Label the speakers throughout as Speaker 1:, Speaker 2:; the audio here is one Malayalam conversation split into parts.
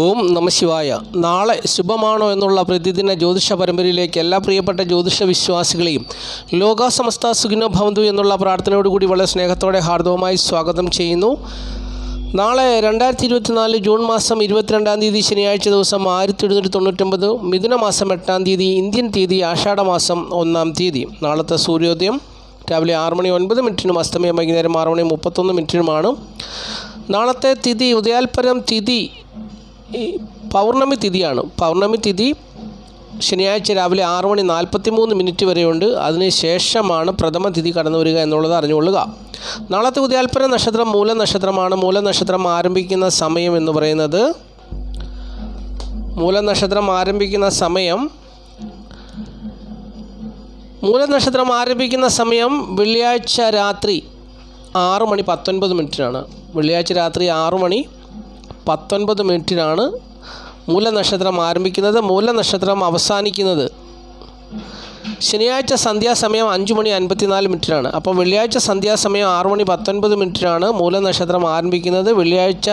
Speaker 1: ഓം നമശിവായ നാളെ ശുഭമാണോ എന്നുള്ള പ്രതിദിന ജ്യോതിഷ പരമ്പരയിലേക്ക് എല്ലാ പ്രിയപ്പെട്ട ജ്യോതിഷ വിശ്വാസികളെയും ലോകാസമസ്ത സുഖിനോ ഭവന്തു എന്നുള്ള പ്രാർത്ഥനയോടുകൂടി വളരെ സ്നേഹത്തോടെ ഹാർദവമായി സ്വാഗതം ചെയ്യുന്നു. നാളെ രണ്ടായിരത്തി ഇരുപത്തിനാല് ജൂൺ മാസം ഇരുപത്തിരണ്ടാം തീയതി ശനിയാഴ്ച ദിവസം ആയിരത്തി എഴുന്നൂറ്റി തൊണ്ണൂറ്റൊമ്പത് മിഥുന മാസം എട്ടാം തീയതി ഇന്ത്യൻ തീയതി ആഷാഢ മാസം ഒന്നാം തീയതി. നാളത്തെ സൂര്യോദയം രാവിലെ ആറ് മണി ഒൻപത് മിനിറ്റിനും അസ്തമയം വൈകുന്നേരം ആറ് മണി മുപ്പത്തൊന്ന് മിനിറ്റിനുമാണ്. നാളത്തെ തിഥി ഉദയാൽപരം തിഥി ഈ പൗർണമി തിഥിയാണ്. പൗർണമി തിഥി ശനിയാഴ്ച രാവിലെ ആറ് മണി നാൽപ്പത്തി മൂന്ന് മിനിറ്റ് വരെയുണ്ട്. അതിന് ശേഷമാണ് പ്രഥമ തിഥി കടന്നു വരിക എന്നുള്ളത് അറിഞ്ഞുകൊള്ളുക. നാളത്തെ ഉദയാൽപര നക്ഷത്രം മൂല നക്ഷത്രമാണ് മൂല നക്ഷത്രം ആരംഭിക്കുന്ന സമയം എന്ന് പറയുന്നത് മൂല നക്ഷത്രം ആരംഭിക്കുന്ന സമയം മൂലനക്ഷത്രം ആരംഭിക്കുന്ന സമയം വെള്ളിയാഴ്ച രാത്രി ആറ് മണി പത്തൊൻപത് മിനിറ്റിനാണ്. വെള്ളിയാഴ്ച രാത്രി ആറ് മണി പത്തൊൻപത് മിനിറ്റിനാണ് മൂലനക്ഷത്രം ആരംഭിക്കുന്നത്. മൂലനക്ഷത്രം അവസാനിക്കുന്നത് ശനിയാഴ്ച സന്ധ്യാസമയം അഞ്ച് മണി അൻപത്തിനാല് മിനിറ്റിനാണ്. അപ്പോൾ വെള്ളിയാഴ്ച സന്ധ്യാസമയം ആറ് മണി പത്തൊൻപത് മിനിറ്റിനാണ് മൂലനക്ഷത്രം ആരംഭിക്കുന്നത്. വെള്ളിയാഴ്ച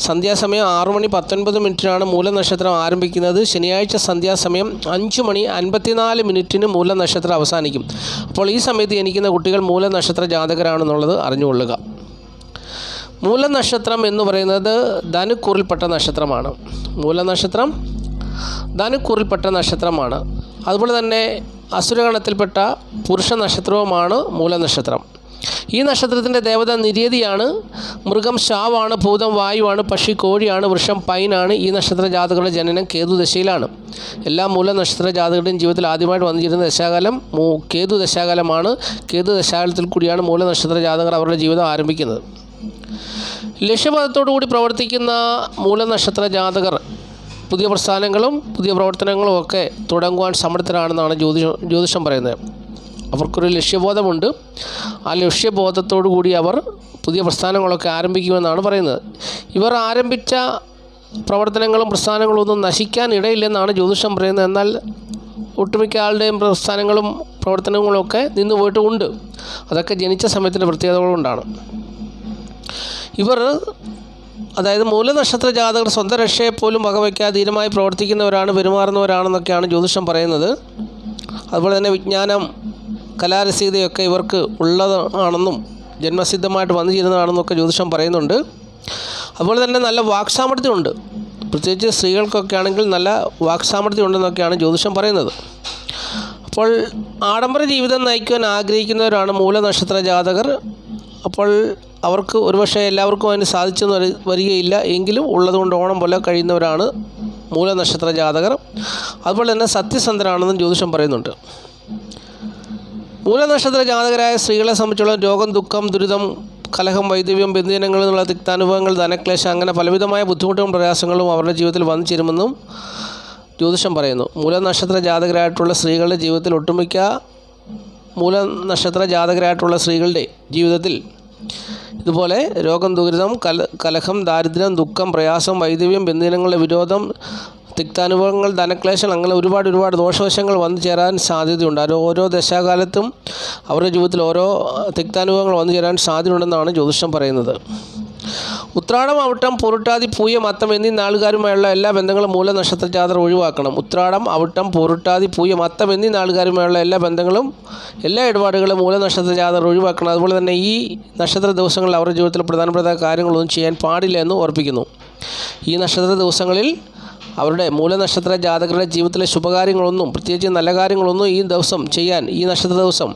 Speaker 1: സന്ധ്യാസമയം ആറ് മണി പത്തൊൻപത് മിനിറ്റിനാണ് മൂലനക്ഷത്രം ആരംഭിക്കുന്നത്. ശനിയാഴ്ച സന്ധ്യാസമയം അഞ്ച് മണി അൻപത്തിനാല് മിനിറ്റിന് മൂലനക്ഷത്രം അവസാനിക്കും. അപ്പോൾ ഈ സമയത്ത് ജനിക്കുന്ന കുട്ടികൾ മൂലനക്ഷത്ര ജാതകരാണെന്നുള്ളത് അറിഞ്ഞുകൊള്ളുക. മൂലനക്ഷത്രം എന്ന് പറയുന്നത് ധനുക്കൂറിൽപ്പെട്ട നക്ഷത്രമാണ്. മൂലനക്ഷത്രം ധനുക്കൂറിൽപ്പെട്ട നക്ഷത്രമാണ്. അതുപോലെ തന്നെ അസുരഗണത്തിൽപ്പെട്ട പുരുഷ നക്ഷത്രവുമാണ് മൂലനക്ഷത്രം. ഈ നക്ഷത്രത്തിന്റെ ദേവത നിര്യതിയാണ് മൃഗം ശാവാണ് ഭൂതം വായുവാണ് പക്ഷി കോഴിയാണ് വൃക്ഷം പൈനാണ്. ഈ നക്ഷത്ര ജാതകളുടെ ജനനം കേതു ദശയിലാണ് എല്ലാ മൂല നക്ഷത്ര ജാതകളുടെയും ജീവിതത്തിൽ ആദ്യമായിട്ട് വന്നിരുന്ന ദശാകാലം കേതു ദശാകാലമാണ് കേതു ദശാകാലത്തിൽ കൂടിയാണ് മൂല നക്ഷത്ര ജാതകർ അവരുടെ ജീവിതം ആരംഭിക്കുന്നത്. ലക്ഷ്യബോധത്തോടു കൂടി പ്രവർത്തിക്കുന്ന മൂലനക്ഷത്ര ജാതകർ പുതിയ പ്രസ്ഥാനങ്ങളും പുതിയ പ്രവർത്തനങ്ങളും ഒക്കെ തുടങ്ങുവാൻ സമർത്ഥരാണെന്നാണ് ജ്യോതിഷം ജ്യോതിഷം പറയുന്നത്. അവർക്കൊരു ലക്ഷ്യബോധമുണ്ട്. ആ ലക്ഷ്യബോധത്തോടു കൂടി അവർ പുതിയ പ്രസ്ഥാനങ്ങളൊക്കെ ആരംഭിക്കുമെന്നാണ് പറയുന്നത്. ഇവർ ആരംഭിച്ച പ്രവർത്തനങ്ങളും പ്രസ്ഥാനങ്ങളും ഒന്നും നശിക്കാൻ ഇടയില്ലെന്നാണ് ജ്യോതിഷം പറയുന്നത്. എന്നാൽ ഒട്ടുമിക്ക ആളുടെയും പ്രസ്ഥാനങ്ങളും പ്രവർത്തനങ്ങളും ഒക്കെ അതൊക്കെ ജനിച്ച സമയത്തിന്റെ പ്രത്യേകതകളുകൊണ്ടാണ് ഇവർ അതായത് മൂലനക്ഷത്ര ജാതകർ സ്വന്തം രക്ഷയെപ്പോലും വകവയ്ക്കാതെ ധീരമായി പ്രവർത്തിക്കുന്നവരാണ് പെരുമാറുന്നവരാണെന്നൊക്കെയാണ് ജ്യോതിഷം പറയുന്നത്. അതുപോലെ തന്നെ വിജ്ഞാനം കലാരസീതയൊക്കെ ഇവർക്ക് ഉള്ളതാണെന്നും ജന്മസിദ്ധമായിട്ട് വന്നു ചേരുന്നതാണെന്നൊക്കെ ജ്യോതിഷം പറയുന്നുണ്ട്. അതുപോലെ തന്നെ നല്ല വാക്സാമർത്ഥ്യമുണ്ട് പ്രത്യേകിച്ച് സ്ത്രീകൾക്കൊക്കെ ആണെങ്കിൽ നല്ല വാക്സാമർത്ഥ്യമുണ്ടെന്നൊക്കെയാണ് ജ്യോതിഷം പറയുന്നത്. അപ്പോൾ ആഡംബര ജീവിതം നയിക്കുവാൻ ആഗ്രഹിക്കുന്നവരാണ് മൂലനക്ഷത്ര ജാതകർ. അപ്പോൾ അവർക്ക് ഒരുപക്ഷെ എല്ലാവർക്കും അതിന് സാധിച്ചെന്ന് വരി- വരികയില്ല. എങ്കിലും ഉള്ളതുകൊണ്ട് ഓണം പോലെ കഴിയുന്നവരാണ് മൂലനക്ഷത്ര ജാതകർ. അതുപോലെ തന്നെ സത്യസന്ധരാണെന്നും ജ്യോതിഷം പറയുന്നുണ്ട്. മൂലനക്ഷത്ര ജാതകരായ സ്ത്രീകളെ സംബന്ധിച്ചുള്ള രോഗം ദുഃഖം ദുരിതം കലഹം വൈദ്യവ്യം ബന്ധുജനങ്ങളിൽ നിന്നുള്ള തിക്താനുഭവങ്ങൾ ധനക്ലേശം അങ്ങനെ പലവിധമായ ബുദ്ധിമുട്ടും പ്രയാസങ്ങളും അവരുടെ ജീവിതത്തിൽ വന്നു ചേരുമെന്നും ജ്യോതിഷം പറയുന്നു. മൂലനക്ഷത്ര ജാതകരായിട്ടുള്ള സ്ത്രീകളുടെ ജീവിതത്തിൽ ഒട്ടുമിക്ക മൂലനക്ഷത്ര ജാതകരായിട്ടുള്ള സ്ത്രീകളുടെ ജീവിതത്തിൽ ഇതുപോലെ രോഗം ദുരിതം കല കലഹം ദാരിദ്ര്യം ദുഃഖം പ്രയാസം വൈദ്യവ്യം ബന്ധുജനങ്ങളുടെ വിരോധം തിക്താനുഭവങ്ങൾ ധനക്ലേശങ്ങൾ അങ്ങനെ ഒരുപാട് ഒരുപാട് ദോഷവശങ്ങൾ വന്നു ചേരാൻ സാധ്യതയുണ്ട്. അത് ഓരോ ദശാകാലത്തും അവരുടെ ജീവിതത്തിൽ ഓരോ തിക്താനുഭവങ്ങൾ വന്നു ചേരാൻ സാധ്യതയുണ്ടെന്നാണ് ജ്യോതിഷം പറയുന്നത്. ഉത്രാടം അവിട്ടം പൊരുട്ടാതി പൂയ മത്തം എന്നീ നാളുകാരുമായുള്ള എല്ലാ ബന്ധങ്ങളും മൂല നക്ഷത്ര ഒഴിവാക്കണം. ഉത്രാടം അവിട്ടം പൊരുട്ടാതി പൂയ മത്തം എന്നീ നാളുകാരുമായുള്ള എല്ലാ ബന്ധങ്ങളും എല്ലാ ഇടപാടുകളും മൂല നക്ഷത്ര ഒഴിവാക്കണം. അതുപോലെ തന്നെ ഈ നക്ഷത്ര ദിവസങ്ങളിൽ അവരുടെ ജീവിതത്തിൽ പ്രധാനപ്പെട്ട കാര്യങ്ങളൊന്നും ചെയ്യാൻ പാടില്ല എന്ന് ഓർപ്പിക്കുന്നു. ഈ നക്ഷത്ര ദിവസങ്ങളിൽ അവരുടെ മൂലനക്ഷത്ര ജാതകരുടെ ജീവിതത്തിലെ ശുഭകാര്യങ്ങളൊന്നും പ്രത്യേകിച്ച് നല്ല കാര്യങ്ങളൊന്നും ഈ ദിവസം ചെയ്യാൻ ഈ നക്ഷത്ര ദിവസം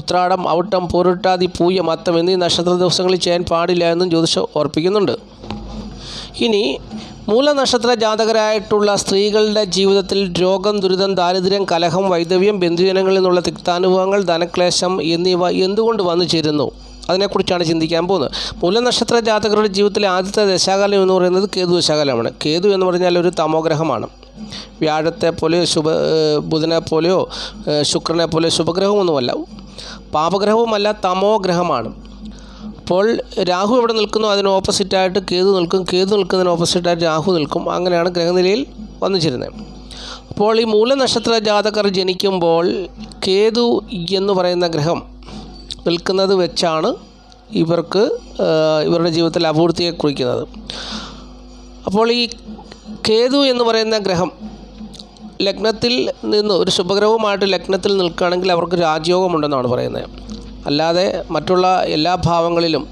Speaker 1: ഉത്രാടം ഔട്ടം പൂരുട്ടാതി പൂയ മത്തം എന്നീ നക്ഷത്ര ദിവസങ്ങളിൽ ചെയ്യാൻ പാടില്ല എന്നും ജ്യോതിഷം ഓർപ്പിക്കുന്നുണ്ട്. ഇനി മൂലനക്ഷത്ര ജാതകരായിട്ടുള്ള സ്ത്രീകളുടെ ജീവിതത്തിൽ രോഗം ദുരിതം ദാരിദ്ര്യം കലഹം വൈദവ്യം ബന്ധുജനങ്ങളിൽ നിന്നുള്ള തിക്താനുഭവങ്ങൾ ധനക്ലേശം എന്നിവ എന്തുകൊണ്ട് വന്നു ചേരുന്നു? അതിനെക്കുറിച്ചാണ് ചിന്തിക്കാൻ പോകുന്നത്. മൂലനക്ഷത്ര ജാതകരുടെ ജീവിതത്തിലെ ആദ്യത്തെ ദശാകാലം എന്ന് പറയുന്നത് കേതു ദശാകാലമാണ്. കേതു എന്ന് പറഞ്ഞാൽ ഒരു തമോഗ്രഹമാണ്. വ്യാഴത്തെ പോലെയോ ശുഭ ബുധനെ പോലെയോ ശുക്രനെ പോലെയോ ശുഭഗ്രഹമൊന്നുമല്ല. പാപഗ്രഹവുമല്ല തമോഗ്രഹമാണ്. അപ്പോൾ രാഹു എവിടെ നിൽക്കുന്നു? അതിന് ഓപ്പോസിറ്റായിട്ട് കേതു നിൽക്കും. കേതു നിൽക്കുന്നതിന് ഓപ്പോസിറ്റായിട്ട് രാഹു നിൽക്കും. അങ്ങനെയാണ് ഗ്രഹനിലയിൽ വന്നു ചേരുന്നത് അപ്പോൾ ഈ മൂലനക്ഷത്ര ജാതകർ ജനിക്കുമ്പോൾ കേതു എന്ന് പറയുന്ന ഗ്രഹം നിൽക്കുന്നത് വെച്ചാണ് ഇവർക്ക് ഇവരുടെ ജീവിതത്തിൽ അപൂർത്തിയെ കുറിക്കുന്നത്. അപ്പോൾ ഈ കേതു എന്ന് പറയുന്ന ഗ്രഹം ലഗ്നത്തിൽ നിന്ന് ഒരു ശുഭഗ്രഹവുമായിട്ട് ലഗ്നത്തിൽ നിൽക്കുകയാണെങ്കിൽ അവർക്ക് രാജയോഗമുണ്ടെന്നാണ് പറയുന്നത്. അല്ലാതെ മറ്റുള്ള എല്ലാ ഭാവങ്ങളിലും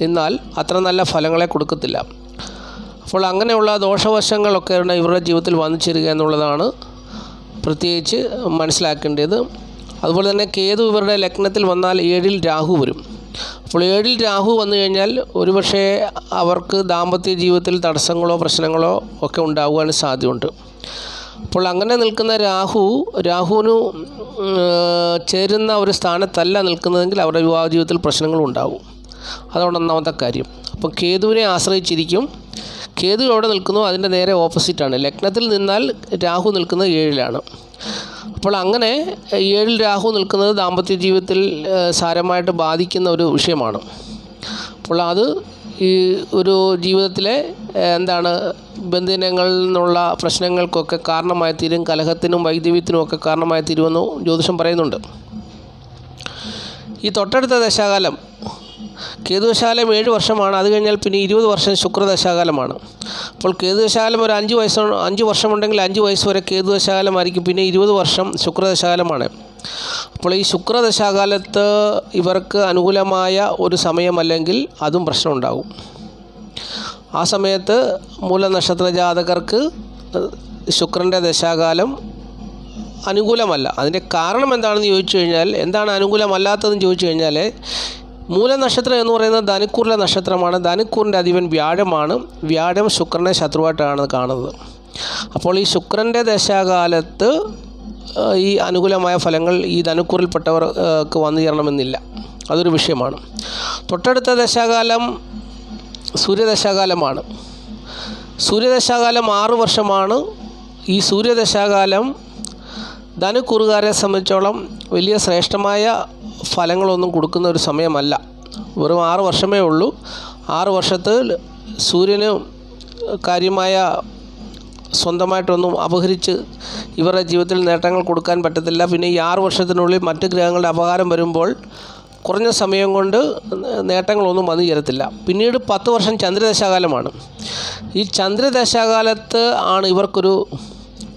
Speaker 1: നിന്നാൽ അത്ര നല്ല ഫലങ്ങളെ കൊടുക്കത്തില്ല. അപ്പോൾ അങ്ങനെയുള്ള ദോഷവശങ്ങളൊക്കെയാണ് ഇവരുടെ ജീവിതത്തിൽ വന്നു ചേരുക എന്നുള്ളതാണ് പ്രത്യേകിച്ച് മനസ്സിലാക്കേണ്ടത്. അതുപോലെ തന്നെ കേതു ഇവരുടെ ലഗ്നത്തിൽ വന്നാൽ ഏഴിൽ രാഹു വരും. അപ്പോൾ ഏഴിൽ രാഹു വന്നു കഴിഞ്ഞാൽ ഒരുപക്ഷെ അവർക്ക് ദാമ്പത്യ ജീവിതത്തിൽ തടസ്സങ്ങളോ പ്രശ്നങ്ങളോ ഒക്കെ ഉണ്ടാകുവാൻ സാധ്യതയുണ്ട്. അപ്പോൾ അങ്ങനെ നിൽക്കുന്ന രാഹു രാഹുവിന് ചേരുന്ന ഒരു സ്ഥാനത്തല്ല നിൽക്കുന്നതെങ്കിൽ അവരുടെ വിവാഹ ജീവിതത്തിൽ പ്രശ്നങ്ങളും ഉണ്ടാകും. അതാണ് ഒന്നാമത്തെ കാര്യം. അപ്പം കേതുവിനെ ആശ്രയിച്ചിരിക്കും. കേതു എവിടെ നിൽക്കുന്നു? അതിന്റെ നേരെ ഓപ്പോസിറ്റാണ്. ലഗ്നത്തിൽ നിന്നാൽ രാഹു നിൽക്കുന്നത് ഏഴിലാണ്. അപ്പോൾ അങ്ങനെ ഏഴിൽ രാഹു നിൽക്കുന്നത് ദാമ്പത്യ ജീവിതത്തിൽ സാരമായിട്ട് ബാധിക്കുന്ന ഒരു വിഷയമാണ്. അപ്പോൾ അത് ഈ ഒരു ജീവിതത്തിലെ എന്താണ് ബന്ധനങ്ങളിൽ നിന്നുള്ള പ്രശ്നങ്ങൾക്കൊക്കെ കാരണമായി തീരും കലഹത്തിനും വൈദ്യവ്യത്തിനും ഒക്കെ കാരണമായി തീരുമെന്ന് ജ്യോതിഷം പറയുന്നുണ്ട്. ഈ തൊട്ടടുത്ത ദശാകാലം കേതുദശാകാലം ഏഴ് വർഷമാണ്. അത് കഴിഞ്ഞാൽ പിന്നെ ഇരുപത് വർഷം ശുക്രദശാകാലമാണ്. അപ്പോൾ കേതുദശാകാലം ഒരു അഞ്ച് വയസ്സ് അഞ്ച് വർഷമുണ്ടെങ്കിൽ അഞ്ച് വയസ്സ് വരെ കേതുദശാകാലമായിരിക്കും പിന്നെ ഇരുപത് വർഷം ശുക്രദശാകാലമാണ്. അപ്പോൾ ഈ ശുക്രദശാകാലത്ത് ഇവർക്ക് അനുകൂലമായ ഒരു സമയമല്ലെങ്കിൽ അതും പ്രശ്നമുണ്ടാകും. ആ സമയത്ത് മൂലനക്ഷത്ര ജാതകർക്ക് ശുക്രന്റെ ദശാകാലം അനുകൂലമല്ല. അതിന്റെ കാരണം എന്താണെന്ന് ചോദിച്ചു കഴിഞ്ഞാൽ എന്താണ് അനുകൂലമല്ലാത്തതെന്ന് ചോദിച്ചു കഴിഞ്ഞാൽ മൂലനക്ഷത്രം എന്ന് പറയുന്നത് ധനുക്കൂറിലെ നക്ഷത്രമാണ്. ധനുക്കൂറിന്റെ അധിപൻ വ്യാഴമാണ്. വ്യാഴം ശുക്രനെ ശത്രുവായിട്ടാണ് കാണുന്നത്. അപ്പോൾ ഈ ശുക്രന്റെ ദശാകാലത്ത് ഈ അനുകൂലമായ ഫലങ്ങൾ ഈ ധനുക്കൂറിൽപ്പെട്ടവർക്ക് വന്നു ചേരണമെന്നില്ല. അതൊരു വിഷയമാണ്. തൊട്ടടുത്ത ദശാകാലം സൂര്യദശാകാലമാണ്. സൂര്യദശാകാലം ആറ് വർഷമാണ്. ഈ സൂര്യദശാകാലം ധനുക്കുറുകാരെ സംബന്ധിച്ചോളം വലിയ ശ്രേഷ്ഠമായ ഫലങ്ങളൊന്നും കൊടുക്കുന്ന ഒരു സമയമല്ല. വെറും ആറ് വർഷമേ ഉള്ളൂ. ആറ് വർഷത്തിൽ സൂര്യന് കാര്യമായ സ്വന്തമായിട്ടൊന്നും അപഹരിച്ച് ഇവരുടെ ജീവിതത്തിൽ നേട്ടങ്ങൾ കൊടുക്കാൻ പറ്റത്തില്ല. പിന്നെ ഈ ആറ് വർഷത്തിനുള്ളിൽ മറ്റ് ഗ്രഹങ്ങളുടെ അപകാരം വരുമ്പോൾ കുറഞ്ഞ സമയം കൊണ്ട് നേട്ടങ്ങളൊന്നും വന്നു ചേരത്തില്ല പിന്നീട് പത്ത് വർഷം ചന്ദ്രദശാകാലമാണ്. ഈ ചന്ദ്രദശാകാലത്ത് ആണ് ഇവർക്കൊരു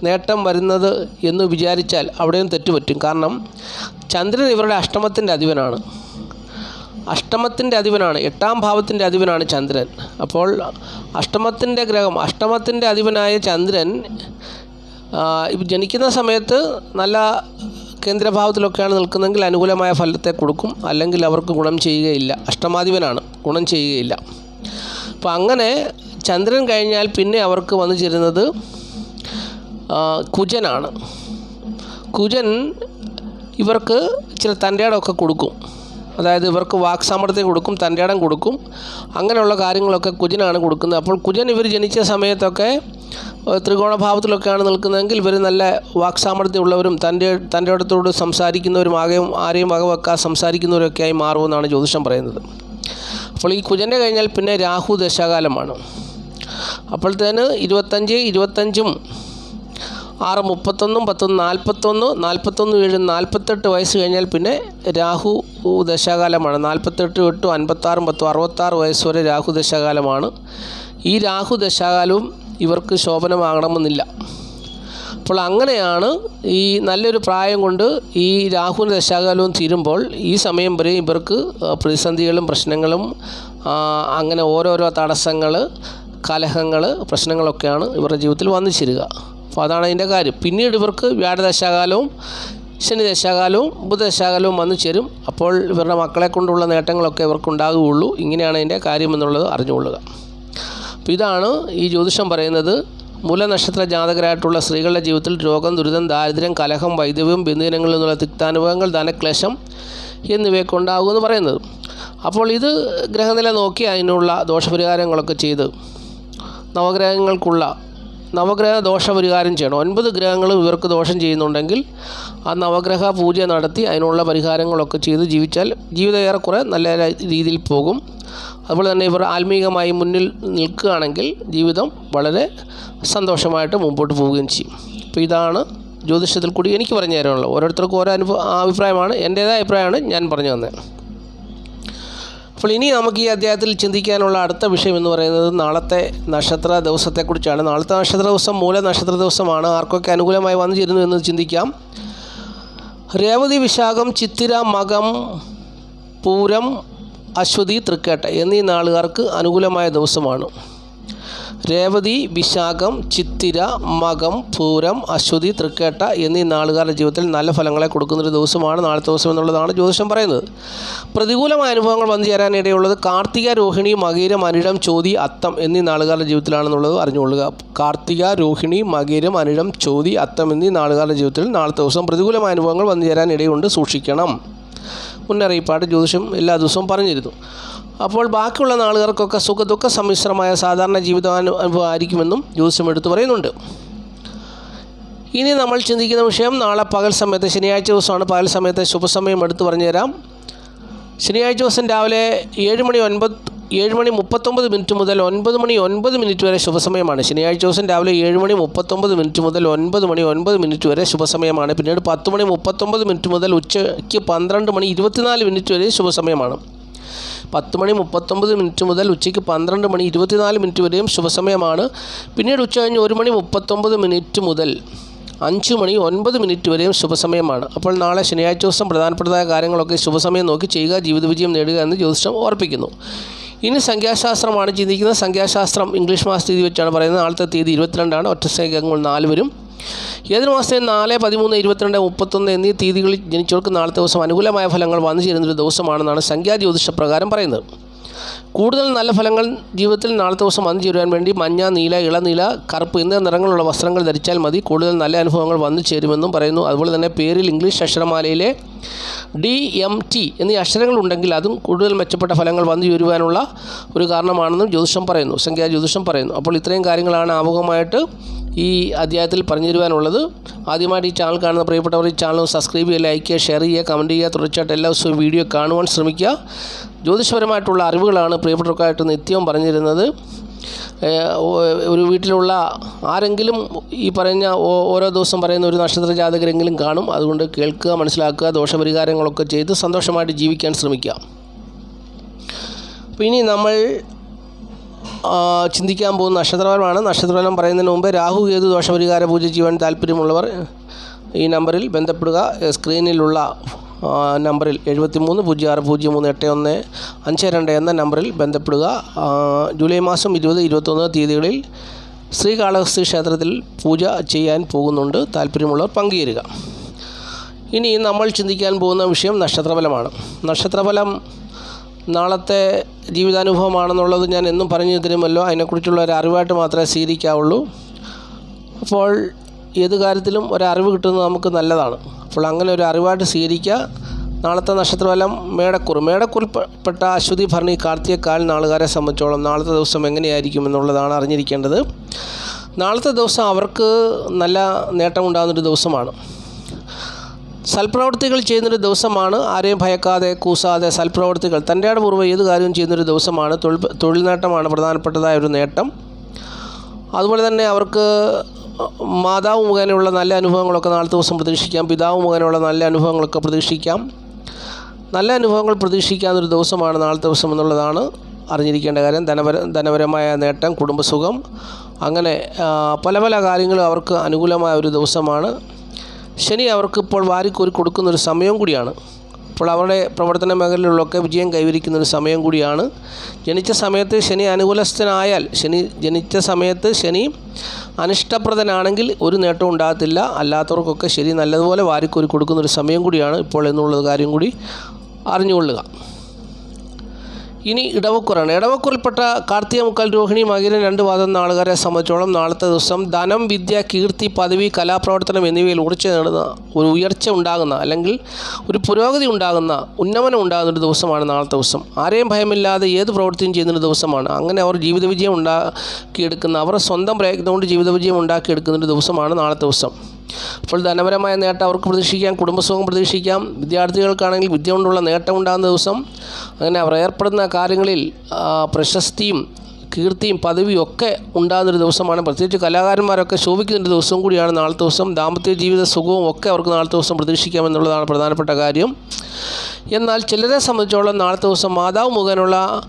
Speaker 1: നേട്ടം വരുന്നത് എന്ന് വിചാരിച്ചാൽ അവിടെയും തെറ്റുപറ്റും കാരണം ചന്ദ്രൻ ഇവരുടെ അഷ്ടമത്തിന്റെ അധിപനാണ്. അഷ്ടമത്തിന്റെ അധിപനാണ്. എട്ടാം ഭാവത്തിന്റെ അധിപനാണ് ചന്ദ്രൻ. അപ്പോൾ അഷ്ടമത്തിന്റെ ഗ്രഹം അഷ്ടമത്തിന്റെ അധിപനായ ചന്ദ്രൻ ജനിക്കുന്ന സമയത്ത് നല്ല കേന്ദ്രഭാവത്തിലൊക്കെയാണ് നിൽക്കുന്നതെങ്കിൽ അനുകൂലമായ ഫലത്തെ കൊടുക്കും. അല്ലെങ്കിൽ അവർക്ക് ഗുണം ചെയ്യുകയില്ല. അഷ്ടമാധിപനാണ്. ഗുണം ചെയ്യുകയില്ല. അപ്പോൾ അങ്ങനെ ചന്ദ്രൻ കഴിഞ്ഞാൽ പിന്നെ അവർക്ക് വന്നു ചേരുന്നത് കുജനാണ്. കുജൻ ഇവർക്ക് ചില തന്റെ ഇടമൊക്കെ കൊടുക്കും. അതായത് ഇവർക്ക് വാക് സാമർത്ഥ്യം കൊടുക്കും തന്റെ ഇടം കൊടുക്കും. അങ്ങനെയുള്ള കാര്യങ്ങളൊക്കെ കുജനാണ് കൊടുക്കുന്നത്. അപ്പോൾ കുജൻ ഇവർ ജനിച്ച സമയത്തൊക്കെ ത്രികോണഭാവത്തിലൊക്കെയാണ് നിൽക്കുന്നതെങ്കിൽ ഇവർ നല്ല വാക് ഉള്ളവരും തന്റെ തന്റെ ഇടത്തോട് സംസാരിക്കുന്നവരും ആകെയും ആരെയും വകവെക്കാൻ സംസാരിക്കുന്നവരൊക്കെ ആയി മാറുമെന്നാണ് ജ്യോതിഷം പറയുന്നത്. അപ്പോൾ ഈ കുജന്റെ കഴിഞ്ഞാൽ പിന്നെ രാഹു ദശാകാലമാണ്. അപ്പോഴത്തേന് ഇരുപത്തഞ്ച് ഇരുപത്തഞ്ചും ആറ് മുപ്പത്തൊന്നും പത്തൊന്ന് നാൽപ്പത്തൊന്ന് നാൽപ്പത്തൊന്ന് ഏഴ് നാൽപ്പത്തെട്ട് വയസ്സ് കഴിഞ്ഞാൽ പിന്നെ രാഹു ദശാകാലമാണ്. നാൽപ്പത്തെട്ട് എട്ടും അൻപത്താറും പത്തും അറുപത്താറ് വയസ്സ് വരെ രാഹു ദശാകാലമാണ്. ഈ രാഹു ദശാകാലവും ഇവർക്ക് ശോഭനമാകണമെന്നില്ല. അപ്പോൾ അങ്ങനെയാണ് ഈ നല്ലൊരു പ്രായം കൊണ്ട് ഈ രാഹു ദശാകാലവും തീരുമ്പോൾ ഈ സമയം വരെ ഇവർക്ക് പ്രതിസന്ധികളും പ്രശ്നങ്ങളും അങ്ങനെ ഓരോരോ തടസ്സങ്ങൾ കലഹങ്ങൾ പ്രശ്നങ്ങളൊക്കെയാണ് ഇവരുടെ ജീവിതത്തിൽ വന്നു ചേരുക. അപ്പോൾ അതാണ് അതിന്റെ കാര്യം. പിന്നീട് ഇവർക്ക് വ്യാഴദശാകാലവും ശനി ദശാകാലവും ബുധദശാകാലവും വന്നു ചേരും. അപ്പോൾ ഇവരുടെ മക്കളെ കൊണ്ടുള്ള നേട്ടങ്ങളൊക്കെ ഇവർക്കുണ്ടാകുകയുള്ളൂ. ഇങ്ങനെയാണ് അതിന്റെ കാര്യമെന്നുള്ളത് അറിഞ്ഞുകൊള്ളുക. അപ്പോൾ ഇതാണ് ഈ ജ്യോതിഷം പറയുന്നത്. മൂലനക്ഷത്ര ജാതകരായിട്ടുള്ള സ്ത്രീകളുടെ ജീവിതത്തിൽ രോഗം ദുരിതം ദാരിദ്ര്യം കലഹം വൈദ്യവും ബന്ധുജനങ്ങളിൽ നിന്നുള്ള തിക്താനുഭവങ്ങൾ ധനക്ലേശം എന്നിവയൊക്കെ ഉണ്ടാകുമെന്ന് പറയുന്നത്. അപ്പോൾ ഇത് ഗ്രഹനില നോക്കി അതിനുള്ള ദോഷപരിഹാരങ്ങളൊക്കെ ചെയ്ത് നവഗ്രഹങ്ങൾക്കുള്ള നവഗ്രഹ ദോഷപരിഹാരം ചെയ്യണം. ഒൻപത് ഗ്രഹങ്ങളും ഇവർക്ക് ദോഷം ചെയ്യുന്നുണ്ടെങ്കിൽ ആ നവഗ്രഹ പൂജ നടത്തി അതിനുള്ള പരിഹാരങ്ങളൊക്കെ ചെയ്ത് ജീവിച്ചാൽ ജീവിതം ഏറെക്കുറെ നല്ല രീതിയിൽ പോകും. അതുപോലെ തന്നെ ഇവർ ആത്മീകമായി മുന്നിൽ നിൽക്കുകയാണെങ്കിൽ ജീവിതം വളരെ സന്തോഷമായിട്ട് മുമ്പോട്ട് പോവുകയും ചെയ്യും. അപ്പോൾ ഇതാണ് ജ്യോതിഷത്തിൽ കൂടി എനിക്ക് പറഞ്ഞു തരാനുള്ളത്. ഓരോരുത്തർക്കും ഓരോ അനുഭവ അഭിപ്രായമാണ്. എന്റേതായ അഭിപ്രായമാണ് ഞാൻ പറഞ്ഞു തന്നത്. അപ്പോൾ ഇനി നമുക്ക് ഈ അധ്യായത്തിൽ ചിന്തിക്കാനുള്ള അടുത്ത വിഷയം എന്ന് പറയുന്നത് നാളത്തെ നക്ഷത്ര ദിവസത്തെക്കുറിച്ചാണ്. നാളത്തെ നക്ഷത്ര ദിവസം മൂല നക്ഷത്ര ദിവസമാണ്. ആർക്കൊക്കെ അനുകൂലമായി വന്നു ചേരുന്നു എന്ന് ചിന്തിക്കാം. രേവതി വിശാഖം ചിത്തിര മകം പൂരം അശ്വതി തൃക്കേട്ട എന്നീ നാളുകാർക്ക് അനുകൂലമായ ദിവസമാണ്. രേവതി വിശാഖം ചിത്തിര മകം പൂരം അശ്വതി തൃക്കേട്ട എന്നീ നാളുകാരുടെ ജീവിതത്തിൽ നല്ല ഫലങ്ങളെ കൊടുക്കുന്നൊരു ദിവസമാണ് നാളത്തെ ദിവസം എന്നുള്ളതാണ് ജ്യോതിഷം പറയുന്നത്. പ്രതികൂലമായ അനുഭവങ്ങൾ വന്നു ചേരാനിടയുള്ളത് കാർത്തിക രോഹിണി മകീരം അനിഴം ചോതി അത്തം എന്നീ നാളുകാരുടെ ജീവിതത്തിലാണെന്നുള്ളത് അറിഞ്ഞുകൊള്ളുക. കാർത്തിക രോഹിണി മകീരം അനിഴം ചോതി അത്തം എന്നീ നാളുകാരുടെ ജീവിതത്തിൽ നാളത്തെ ദിവസം പ്രതികൂലമായ അനുഭവങ്ങൾ വന്നു ചേരാനിടയുണ്ട്. സൂക്ഷിക്കണം. മുന്നറിയിപ്പായിട്ട് ജ്യോതിഷം എല്ലാ ദിവസവും പറഞ്ഞിരുന്നു. അപ്പോൾ ബാക്കിയുള്ള നാളുകാർക്കൊക്കെ സുഖ ദുഃഖ സമ്മിശ്രമായ സാധാരണ ജീവിതാനുഭവം ആയിരിക്കുമെന്നും ജ്യോതിഷം എടുത്തു പറയുന്നുണ്ട്. ഇനി നമ്മൾ ചിന്തിക്കുന്ന വിഷയം നാളെ പകൽ സമയത്ത് ശനിയാഴ്ച ദിവസമാണ്. പകൽ സമയത്തെ ശുഭസമയം എടുത്തു പറഞ്ഞുതരാം ശനിയാഴ്ച ദിവസം രാവിലെ ഏഴ് മണി ഒൻപത് ഏഴ് മണി മുപ്പത്തൊമ്പത് മിനിറ്റ് മുതൽ ഒൻപത് മണി ഒൻപത് മിനിറ്റ് വരെ ശുഭസമയമാണ്. ശനിയാഴ്ച ദിവസം രാവിലെ ഏഴ് മണി മുപ്പത്തൊമ്പത് മിനിറ്റ് മുതൽ ഒൻപത് മണി ഒൻപത് മിനിറ്റ് വരെ ശുഭസമയമാണ്. പിന്നീട് പത്ത് മണി മുപ്പത്തൊമ്പത് മിനിറ്റ് മുതൽ ഉച്ചയ്ക്ക് പന്ത്രണ്ട് മണി ഇരുപത്തിനാല് മിനിറ്റ് വരെ ശുഭസമയമാണ്. പത്ത് മണി മുപ്പത്തൊമ്പത് മിനിറ്റ് മുതൽ ഉച്ചയ്ക്ക് പന്ത്രണ്ട് മണി ഇരുപത്തിനാല് മിനിറ്റ് വരെയും ശുഭസമയമാണ്. പിന്നീട് ഉച്ച കഴിഞ്ഞ് ഒരു മണി മുപ്പത്തൊമ്പത് മിനിറ്റ് മുതൽ അഞ്ച് മണി ഒൻപത് മിനിറ്റ് വരെയും ശുഭസമയമാണ്. അപ്പോൾ നാളെ ശനിയാഴ്ച ദിവസം പ്രധാനപ്പെട്ടതായ കാര്യങ്ങളൊക്കെ ശുഭസമയം നോക്കി ചെയ്യുക ജീവിത വിജയം നേടുക എന്ന് ജ്യോതിഷം ഓർപ്പിക്കുന്നു. ഇനി സംഖ്യാശാസ്ത്രമാണ് ചിന്തിക്കുന്നത്. സംഖ്യാശാസ്ത്രം ഇംഗ്ലീഷ് മാസ തീയതി വെച്ചാണ് പറയുന്നത്. നാളത്തെ തീയതി ഇരുപത്തിരണ്ടാണ്. ഒറ്റ സംഖ്യകൾ നാല് വരും. ഏതൊരു മാസത്തെ നാല് പതിമൂന്ന് ഇരുപത്തിരണ്ട് മുപ്പത്തൊന്ന് എന്നീ തീയതികളിൽ ജനിച്ചവർക്ക് നാളത്തെ ദിവസം അനുകൂലമായ ഫലങ്ങൾ വന്നു ചേരുന്നൊരു ദിവസമാണെന്നാണ് സംഖ്യാ ജ്യോതിഷ പ്രകാരം പറയുന്നത്. കൂടുതൽ നല്ല ഫലങ്ങൾ ജീവിതത്തിൽ നാളത്തെ ദിവസം വന്നു ചേരുവാൻ വേണ്ടി മഞ്ഞ നീല ഇളനീല കറുപ്പ് എന്നീ നിറങ്ങളുള്ള വസ്ത്രങ്ങൾ ധരിച്ചാൽ മതി. കൂടുതൽ നല്ല അനുഭവങ്ങൾ വന്നു ചേരുമെന്നും പറയുന്നു. അതുപോലെ തന്നെ പേരിൽ ഇംഗ്ലീഷ് അക്ഷരമാലയിലെ ഡി എം ടി എന്നീ അക്ഷരങ്ങളുണ്ടെങ്കിൽ അതും കൂടുതൽ മെച്ചപ്പെട്ട ഫലങ്ങൾ വന്നു ചേരുവാനുള്ള ഒരു കാരണമാണെന്നും ജ്യോതിഷം പറയുന്നു. സംഖ്യാ ജ്യോതിഷം പറയുന്നു. അപ്പോൾ ഇത്രയും കാര്യങ്ങളാണ് ആമുഖമായിട്ട് ഈ അധ്യായത്തിൽ പറഞ്ഞു തരുവാനുള്ളത്. ആദ്യമായിട്ട് ഈ ചാനൽ കാണുന്ന പ്രിയപ്പെട്ടവർ ഈ ചാനൽ സബ്സ്ക്രൈബ് ചെയ്യുക ലൈക്ക് ചെയ്യുക ഷെയർ ചെയ്യുക കമന്റ് ചെയ്യുക. തുടർച്ചയായിട്ട് എല്ലാ ദിവസവും വീഡിയോ കാണുവാൻ ശ്രമിക്കുക. ജ്യോതിഷപരമായിട്ടുള്ള അറിവുകളാണ് പ്രിയപ്പെട്ടവർക്കായിട്ട് നിത്യവും പറഞ്ഞിരുന്നത്. ഒരു വീട്ടിലുള്ള ആരെങ്കിലും ഈ പറഞ്ഞ ഓരോ ദിവസം പറയുന്ന ഒരു നക്ഷത്ര ജാതകരെങ്കിലും കാണും. അതുകൊണ്ട് കേൾക്കുക മനസ്സിലാക്കുക ദോഷപരിഹാരങ്ങളൊക്കെ ചെയ്ത് സന്തോഷമായിട്ട് ജീവിക്കാൻ ശ്രമിക്കുക. ഇനി നമ്മൾ ചിന്തിക്കാൻ പോകുന്ന നക്ഷത്രഫലമാണ്. നക്ഷത്രഫലം പറയുന്നതിന് മുമ്പ് രാഹു കേതു ദോഷപരിഹാര പൂജ ചെയ്യാൻ താല്പര്യമുള്ളവർ ഈ നമ്പറിൽ ബന്ധപ്പെടുക. സ്ക്രീനിലുള്ള നമ്പറിൽ എഴുപത്തി മൂന്ന് പൂജ്യം ആറ് പൂജ്യം മൂന്ന് എട്ട് ഒന്ന് അഞ്ച് രണ്ട് എന്ന നമ്പറിൽ ബന്ധപ്പെടുക. ജൂലൈ മാസം ഇരുപത് ഇരുപത്തൊന്ന് തീയതികളിൽ ശ്രീകാളഹസ്തി ക്ഷേത്രത്തിൽ പൂജ ചെയ്യാൻ പോകുന്നുണ്ട്. താല്പര്യമുള്ളവർ പങ്കുചേരുക ഇനി നമ്മൾ ചിന്തിക്കാൻ പോകുന്ന വിഷയം നക്ഷത്രഫലമാണ്. നക്ഷത്രഫലം നാളത്തെ ജീവിതാനുഭവമാണെന്നുള്ളത് ഞാൻ എന്നും പറഞ്ഞു തരുമല്ലോ. അതിനെക്കുറിച്ചുള്ള ഒരു അറിവായിട്ട് മാത്രമേ സ്വീകരിക്കാവുള്ളൂ. അപ്പോൾ ഏത് കാര്യത്തിലും ഒരറിവ് കിട്ടുന്നത് നമുക്ക് നല്ലതാണ്. അപ്പോൾ അങ്ങനെ ഒരു അറിവായിട്ട് സ്വീകരിക്കുക. നാളത്തെ നക്ഷത്രഫലം മേടക്കുറ്. മേടക്കുറിൽപ്പെട്ട അശ്വതി ഭരണി കാർത്തികക്കാൽ നാളുകാരെ സംബന്ധിച്ചോളം നാളത്തെ ദിവസം എങ്ങനെയായിരിക്കും എന്നുള്ളതാണ് അറിഞ്ഞിരിക്കേണ്ടത്. നാളത്തെ ദിവസം അവർക്ക് നല്ല നേട്ടമുണ്ടാകുന്നൊരു ദിവസമാണ്. സൽപ്രവർത്തികൾ ചെയ്യുന്നൊരു ദിവസമാണ്. ആരെയും ഭയക്കാതെ കൂസാതെ സൽപ്രവർത്തികൾ തന്റെ പൂർവം ഏത് കാര്യവും ചെയ്യുന്നൊരു ദിവസമാണ്. തൊഴിൽ തൊഴിൽ നേട്ടമാണ് പ്രധാനപ്പെട്ടതായ ഒരു നേട്ടം. അതുപോലെ തന്നെ അവർക്ക് മാതാവ് മുഖേനയുള്ള നല്ല അനുഭവങ്ങളൊക്കെ നാളത്തെ ദിവസം പ്രതീക്ഷിക്കാം. പിതാവ് മുഖേനയുള്ള നല്ല അനുഭവങ്ങളൊക്കെ പ്രതീക്ഷിക്കാം. നല്ല അനുഭവങ്ങൾ പ്രതീക്ഷിക്കാവുന്നൊരു ദിവസമാണ് നാളത്തെ ദിവസം എന്നുള്ളതാണ് അറിഞ്ഞിരിക്കേണ്ട കാര്യം. ധനപര ധനപരമായ നേട്ടം കുടുംബസുഖം അങ്ങനെ പല പല കാര്യങ്ങളും അവർക്ക് അനുകൂലമായ ഒരു ദിവസമാണ്. ശനി അവർക്ക് ഇപ്പോൾ വാരിക്കോരി കൊടുക്കുന്നൊരു സമയം കൂടിയാണ്. അപ്പോൾ അവരുടെ പ്രവർത്തന മേഖലകളിലൊക്കെ വിജയം കൈവരിക്കുന്ന ഒരു സമയം കൂടിയാണ്. ജനിച്ച സമയത്ത് ശനി അനുകൂലസ്ഥനായാൽ ശനി ജനിച്ച സമയത്ത് ശനി അനിഷ്ടപ്രദനാണെങ്കിൽ ഒരു നേട്ടവും ഉണ്ടാകത്തില്ല. അല്ലാത്തവർക്കൊക്കെ ശരി നല്ലതുപോലെ വാരിക്കോരി കൊടുക്കുന്ന ഒരു സമയം കൂടിയാണ് ഇപ്പോൾ എന്നുള്ള കാര്യം കൂടി അറിഞ്ഞുകൊള്ളുക. ഇനി ഇടവക്കുറാണ്. ഇടവക്കുറിൽപ്പെട്ട കാർത്തിക മുക്കാൽ രോഹിണി മകിരൻ രണ്ട് വാദം നാളുകാരെ സംബന്ധിച്ചോളം നാളത്തെ ദിവസം ധനം വിദ്യ കീർത്തി പദവി കലാപ്രവർത്തനം എന്നിവയിൽ ഉറച്ച നേടുന്ന ഒരു ഉയർച്ച ഉണ്ടാകുന്ന അല്ലെങ്കിൽ ഒരു പുരോഗതി ഉണ്ടാകുന്ന ഉന്നമനം ഉണ്ടാകുന്ന ഒരു ദിവസമാണ് നാളത്തെ ദിവസം. ആരെയും ഭയമില്ലാതെ ഏത് പ്രവൃത്തിയും ചെയ്യുന്നൊരു ദിവസമാണ്. അങ്ങനെ അവർ ജീവിത വിജയം ഉണ്ടാക്കിയെടുക്കുന്ന അവർ സ്വന്തം പ്രയത്നം കൊണ്ട് ജീവിത വിജയം ഉണ്ടാക്കിയെടുക്കുന്ന ഒരു ദിവസമാണ് നാളത്തെ ദിവസം. അപ്പോൾ ധനപരമായ നേട്ടം അവർക്ക് പ്രതീക്ഷിക്കാം കുടുംബസുഖം പ്രതീക്ഷിക്കാം. വിദ്യാർത്ഥികൾക്കാണെങ്കിൽ വിദ്യ കൊണ്ടുള്ള നേട്ടം ഉണ്ടാകുന്ന ദിവസം അങ്ങനെ അവർ ഏർപ്പെടുന്ന കാര്യങ്ങളിൽ പ്രശസ്തിയും കീർത്തിയും പദവിയും ഒക്കെ ഉണ്ടാകുന്നൊരു ദിവസമാണ്. പ്രത്യേകിച്ച് കലാകാരന്മാരൊക്കെ ശോഭിക്കുന്നൊരു ദിവസവും കൂടിയാണ് നാളത്തെ ദിവസം. ദാമ്പത്യ ജീവിത സുഖവും ഒക്കെ അവർക്ക് നാളത്തെ ദിവസം പ്രതീക്ഷിക്കാമെന്നുള്ളതാണ് പ്രധാനപ്പെട്ട കാര്യം. എന്നാൽ ചിലരെ സംബന്ധിച്ചോളം നാളത്തെ ദിവസം മാതാവ് മുഖേനുള്ള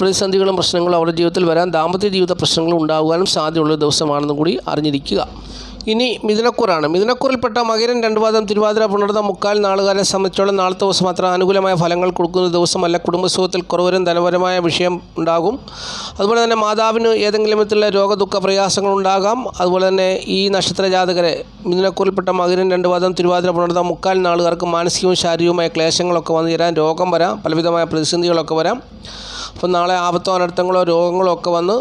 Speaker 1: പ്രതിസന്ധികളും പ്രശ്നങ്ങളും അവരുടെ ജീവിതത്തിൽ വരാൻ ദാമ്പത്യ ജീവിത പ്രശ്നങ്ങളും ഉണ്ടാകുവാനും സാധ്യതയുള്ള ദിവസമാണെന്നും കൂടി അറിഞ്ഞിരിക്കുക. ഇനി മിഥുനക്കൂറാണ്. മിഥുനക്കൂറിൽപ്പെട്ട മകരം രണ്ടുപാദം തിരുവാതിര പുണർന്ന മുക്കാൽ നാളുകാരെ സംബന്ധിച്ചോളം നാളത്തെ ദിവസം അത്ര അനുകൂലമായ ഫലങ്ങൾ കൊടുക്കുന്ന ദിവസമല്ല. കുടുംബസുഖത്തിൽ കുറവരും ധനപരമായ വിഷയം ഉണ്ടാകും. അതുപോലെ തന്നെ മാതാവിന് ഏതെങ്കിലും വിധത്തിലുള്ള രോഗദുഃഖ പ്രയാസങ്ങൾ ഉണ്ടാകാം. അതുപോലെ തന്നെ ഈ നക്ഷത്ര ജാതകരെ മിഥുനക്കൂറിൽപ്പെട്ട മകരൻ രണ്ടുപാദം തിരുവാതിര പുണർന്ന മുക്കാൽ നാളുകാർക്ക് മാനസികവും ശാരീരികവുമായ ക്ലേശങ്ങളൊക്കെ വന്നു ചേരാൻ രോഗം വരാം. പലവിധമായ പ്രതിസന്ധികളൊക്കെ വരാം. അപ്പം നാളെ ആപത്തോ അനർത്ഥങ്ങളോ രോഗങ്ങളോ ഒക്കെ വന്ന്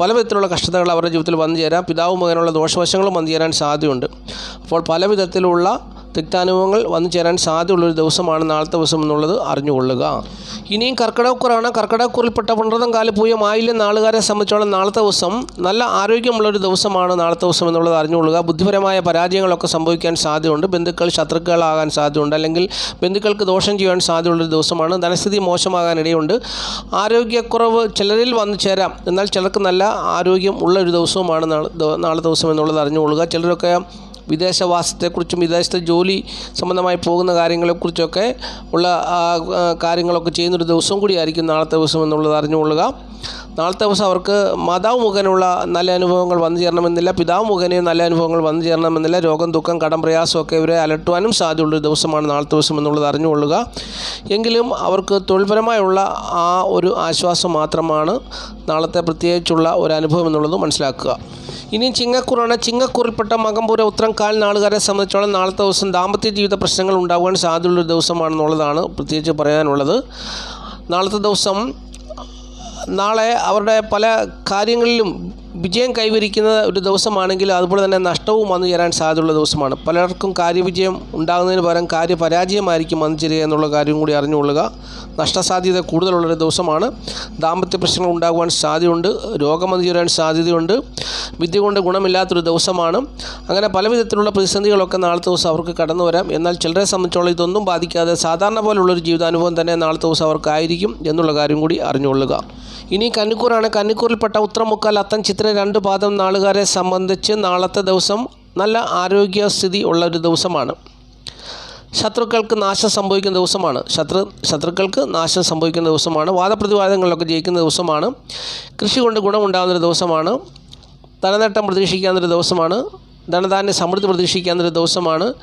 Speaker 1: പല വിധത്തിലുള്ള കഷ്ടതകൾ അവരുടെ ജീവിതത്തിൽ വന്നു ചേരാം. പിതാവ് മകനുള്ള ദോഷവശങ്ങളും വന്നു ചേരാൻ സാധ്യതയുണ്ട്. അപ്പോൾ പല വിധത്തിലുള്ള തിക്താനുഭവങ്ങൾ വന്നു ചേരാൻ സാധ്യതയുള്ളൊരു ദിവസമാണ് നാളത്തെ ദിവസം എന്നുള്ളത് അറിഞ്ഞുകൊള്ളുക. ഇനിയും കർക്കിടകക്കുറാണ്. കർക്കിടകക്കുറിൽപ്പെട്ട പുണർതം കാലപ്പൂയം ആയില്യം നാളുകാരെ സംബന്ധിച്ചോളം നാളത്തെ ദിവസം നല്ല ആരോഗ്യമുള്ളൊരു ദിവസമാണ് നാളത്തെ ദിവസം എന്നുള്ളത് അറിഞ്ഞുകൊള്ളുക. ബുദ്ധിപരമായ പരാജയങ്ങളൊക്കെ സംഭവിക്കാൻ സാധ്യതയുണ്ട്. ബന്ധുക്കൾ ശത്രുക്കളാകാൻ സാധ്യതയുണ്ട്. അല്ലെങ്കിൽ ബന്ധുക്കൾക്ക് ദോഷം ചെയ്യാൻ സാധ്യതയുള്ളൊരു ദിവസമാണ്. ധനസ്ഥിതി മോശമാകാൻ ഇടയുണ്ട്. ആരോഗ്യക്കുറവ് ചിലരിൽ വന്നു ചേരാം. എന്നാൽ ചിലർക്ക് നല്ല ആരോഗ്യം ഉള്ള ഒരു ദിവസവുമാണ് നാളെ ദിവസം എന്നുള്ളത് അറിഞ്ഞുകൊള്ളുക. ചിലരൊക്കെ വിദേശവാസത്തെക്കുറിച്ചും വിദേശത്തെ ജോലി സംബന്ധമായി പോകുന്ന കാര്യങ്ങളെക്കുറിച്ചൊക്കെ ഉള്ള കാര്യങ്ങളൊക്കെ ചെയ്യുന്നൊരു ദിവസം കൂടിയായിരിക്കും നാളത്തെ ദിവസം എന്നുള്ളത് അറിഞ്ഞുകൊള്ളുക. നാളത്തെ ദിവസം അവർക്ക് മാതാവ് മുഖേനുള്ള നല്ല അനുഭവങ്ങൾ വന്നു ചേരണമെന്നില്ല പിതാവ് മുഖേനയും നല്ല അനുഭവങ്ങൾ വന്നു ചേരണമെന്നില്ല രോഗം ദുഃഖം കടം പ്രയാസമൊക്കെ ഇവരെ അലട്ടുവാനും സാധ്യതയുള്ളൊരു ദിവസമാണ് നാളത്തെ ദിവസം എന്നുള്ളത് അറിഞ്ഞുകൊള്ളുക. എങ്കിലും അവർക്ക് തൊഴിൽപരമായുള്ള ആ ഒരു ആശ്വാസം മാത്രമാണ് നാളത്തെ പ്രത്യേകിച്ചുള്ള ഒരു അനുഭവം എന്നുള്ളത് മനസ്സിലാക്കുക. ഇനി ചിങ്ങക്കൂറാണ്. ചിങ്ങക്കൂറിൽപ്പെട്ട മകമ്പൂര ഉത്തരം കാൽ നാളുകാരെ സംബന്ധിച്ചോളം നാളത്തെ ദിവസം ദാമ്പത്യ ജീവിത പ്രശ്നങ്ങൾ ഉണ്ടാകുവാൻ സാധ്യതയുള്ളൊരു ദിവസമാണെന്നുള്ളതാണ് പ്രത്യേകിച്ച് പറയാനുള്ളത്. നാളത്തെ ദിവസം നാളെ അവരുടെ പല കാര്യങ്ങളിലും വിജയം കൈവരിക്കുന്ന ഒരു ദിവസമാണെങ്കിൽ അതുപോലെ തന്നെ നഷ്ടവും വന്നു ചേരാൻ സാധ്യതയുള്ള ദിവസമാണ്. പലർക്കും കാര്യവിജയം ഉണ്ടാകുന്നതിന് പകരം കാര്യപരാജയമായിരിക്കും വന്നു ചേരുക എന്നുള്ള കാര്യം കൂടി അറിഞ്ഞുകൊള്ളുക. നഷ്ടസാധ്യത കൂടുതലുള്ളൊരു ദിവസമാണ്. ദാമ്പത്യ പ്രശ്നങ്ങൾ ഉണ്ടാകുവാൻ സാധ്യതയുണ്ട്. രോഗം വന്നു ചേരാൻ സാധ്യതയുണ്ട്. വിദ്യ കൊണ്ട് ഗുണമില്ലാത്തൊരു ദിവസമാണ്. അങ്ങനെ പല വിധത്തിലുള്ള പ്രതിസന്ധികളൊക്കെ നാളത്തെ ദിവസം അവർക്ക് കടന്നു വരാം. എന്നാൽ ചിലരെ സംബന്ധിച്ചോളം ഇതൊന്നും ബാധിക്കാതെ സാധാരണ പോലുള്ളൊരു ജീവിതാനുഭവം തന്നെ നാളത്തെ ദിവസം അവർക്കായിരിക്കും എന്നുള്ള കാര്യം കൂടി അറിഞ്ഞുകൊള്ളുക. ഇനി കന്നിക്കൂറാണ്. കന്നിക്കൂറിൽപ്പെട്ട ഉത്തരമുക്കാൽ അത്തം ചിത്ര രണ്ട് പാദം നാളുകാരെ സംബന്ധിച്ച് നാളത്തെ ദിവസം നല്ല ആരോഗ്യസ്ഥിതി ഉള്ള ഒരു ദിവസമാണ്. ശത്രുക്കൾക്ക് നാശം സംഭവിക്കുന്ന ദിവസമാണ്. ശത്രു ശത്രുക്കൾക്ക് നാശം സംഭവിക്കുന്ന ദിവസമാണ്. വാദപ്രതിവാദങ്ങളിലൊക്കെ ജയിക്കുന്ന ദിവസമാണ്. കൃഷി കൊണ്ട് ഗുണമുണ്ടാകുന്നൊരു ദിവസമാണ്. ധനനേട്ടം പ്രതീക്ഷിക്കാവുന്നൊരു ദിവസമാണ്. ധനധാന്യ സമൃദ്ധി പ്രതീക്ഷിക്കാവുന്നൊരു ദിവസമാണ്.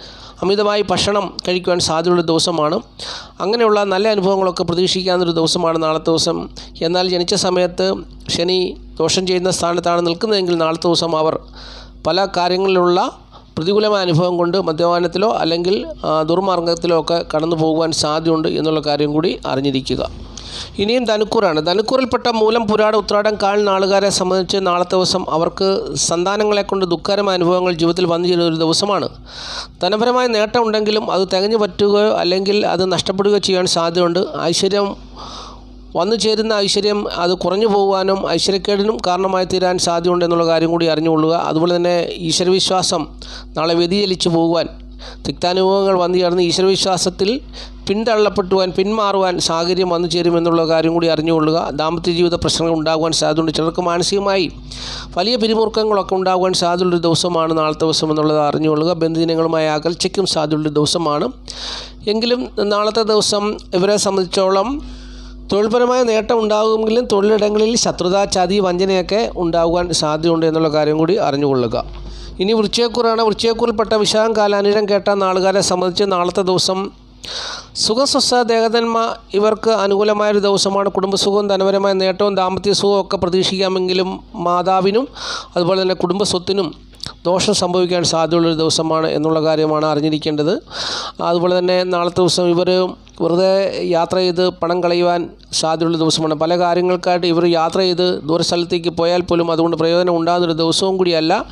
Speaker 1: അമിതമായി ഭക്ഷണം കഴിക്കുവാൻ സാധ്യതയുള്ള ദിവസമാണ്. അങ്ങനെയുള്ള നല്ല അനുഭവങ്ങളൊക്കെ പ്രതീക്ഷിക്കാവുന്നൊരു ദിവസമാണ് നാളത്തെ ദിവസം. എന്നാൽ ജനിച്ച സമയത്ത് ശനി ദോഷം ചെയ്യുന്ന സ്ഥാനത്താണ് നിൽക്കുന്നതെങ്കിൽ നാളത്തെ ദിവസം അവർ പല കാര്യങ്ങളിലുള്ള പ്രതികൂലമായ അനുഭവം കൊണ്ട് മദ്യപാനത്തിലോ അല്ലെങ്കിൽ ദുർമാർഗത്തിലോ ഒക്കെ കടന്നു പോകുവാൻ സാധ്യതയുണ്ട് എന്നുള്ള കാര്യം കൂടി അറിഞ്ഞിരിക്കുക. ഇനിയും ധനുക്കൂറാണ്. ധനുക്കൂറിൽപ്പെട്ട മൂലം പുരാട ഉത്രാടം കാൽ നാളുകാരെ സംബന്ധിച്ച് നാളത്തെ ദിവസം അവർക്ക് സന്താനങ്ങളെ കൊണ്ട് ദുഃഖകരമായ അനുഭവങ്ങൾ ജീവിതത്തിൽ വന്നു ചേരുന്ന ഒരു ദിവസമാണ്. ധനപരമായ നേട്ടം ഉണ്ടെങ്കിലും അത് തികഞ്ഞു പറ്റുകയോ അല്ലെങ്കിൽ അത് നഷ്ടപ്പെടുകയോ ചെയ്യാൻ സാധ്യതയുണ്ട്. ഐശ്വര്യം വന്നു ചേരുന്ന ഐശ്വര്യം അത് കുറഞ്ഞു പോകുവാനും ഐശ്വര്യക്കേടിനും കാരണമായി തീരാൻ സാധ്യതയുണ്ടെന്നുള്ള കാര്യം കൂടി അറിഞ്ഞുകൊള്ളുക. അതുപോലെ തന്നെ ഈശ്വരവിശ്വാസം നാളെ വ്യതിചലിച്ചു പോകുവാൻ തിക്താനുഭവങ്ങൾ വന്നു ചേർന്ന് ഈശ്വരവിശ്വാസത്തിൽ പിന്തള്ളപ്പെട്ടുവാൻ പിന്മാറുവാൻ സാഹചര്യം വന്നു ചേരുമെന്നുള്ള കാര്യം കൂടി അറിഞ്ഞുകൊള്ളുക. ദാമ്പത്യ ജീവിത പ്രശ്നങ്ങൾ ഉണ്ടാകുവാൻ സാധ്യതയുണ്ട്. ചിലർക്ക് മാനസികമായി വലിയ പിരിമുറുക്കങ്ങളൊക്കെ ഉണ്ടാകുവാൻ സാധ്യതയുള്ള ദിവസമാണ് നാളത്തെ ദിവസം എന്നുള്ളത് അറിഞ്ഞുകൊള്ളുക. ബന്ധുജനങ്ങളുമായി അകൽച്ചയ്ക്കും സാധ്യതയുള്ള ദിവസമാണ്. എങ്കിലും നാളത്തെ ദിവസം ഇവരെ സംബന്ധിച്ചോളം തൊഴിൽപരമായ നേട്ടം ഉണ്ടാകുമെങ്കിലും തൊഴിലിടങ്ങളിൽ ശത്രുത ചതി വഞ്ചനയൊക്കെ ഉണ്ടാകുവാൻ സാധ്യതയുണ്ട് എന്നുള്ള കാര്യം കൂടി അറിഞ്ഞുകൊള്ളുക. ഇനി വൃശ്ചയക്കൂറാണ് വൃശ്ചയക്കൂറിൽപ്പെട്ട വിശാഖം കാലാനിരം കേട്ട നാളുകാരെ സംബന്ധിച്ച് നാളത്തെ ദിവസം സുഖസ്വസ്ഥ ദേഹതന്മ ഇവർക്ക് അനുകൂലമായൊരു ദിവസമാണ്. കുടുംബസുഖവും ധനപരമായ നേട്ടവും ദാമ്പത്യ സുഖവും ഒക്കെ പ്രതീക്ഷിക്കാമെങ്കിലും മാതാവിനും അതുപോലെ തന്നെ കുടുംബസ്വത്തിനും ദോഷം സംഭവിക്കാൻ സാധ്യതയുള്ളൊരു ദിവസമാണ് എന്നുള്ള കാര്യമാണ് അറിഞ്ഞിരിക്കേണ്ടത്. അതുപോലെ തന്നെ നാളത്തെ ദിവസം ഇവർ വെറുതെ യാത്ര ചെയ്ത് പണം കളയുവാൻ സാധ്യതയുള്ള ദിവസമാണ്. പല കാര്യങ്ങൾക്കായിട്ട് ഇവർ യാത്ര ചെയ്ത് ദൂരസ്ഥലത്തേക്ക് പോയാൽ പോലും അതുകൊണ്ട് പ്രയോജനം ഉണ്ടാകുന്നൊരു ദിവസവും കൂടിയല്ല.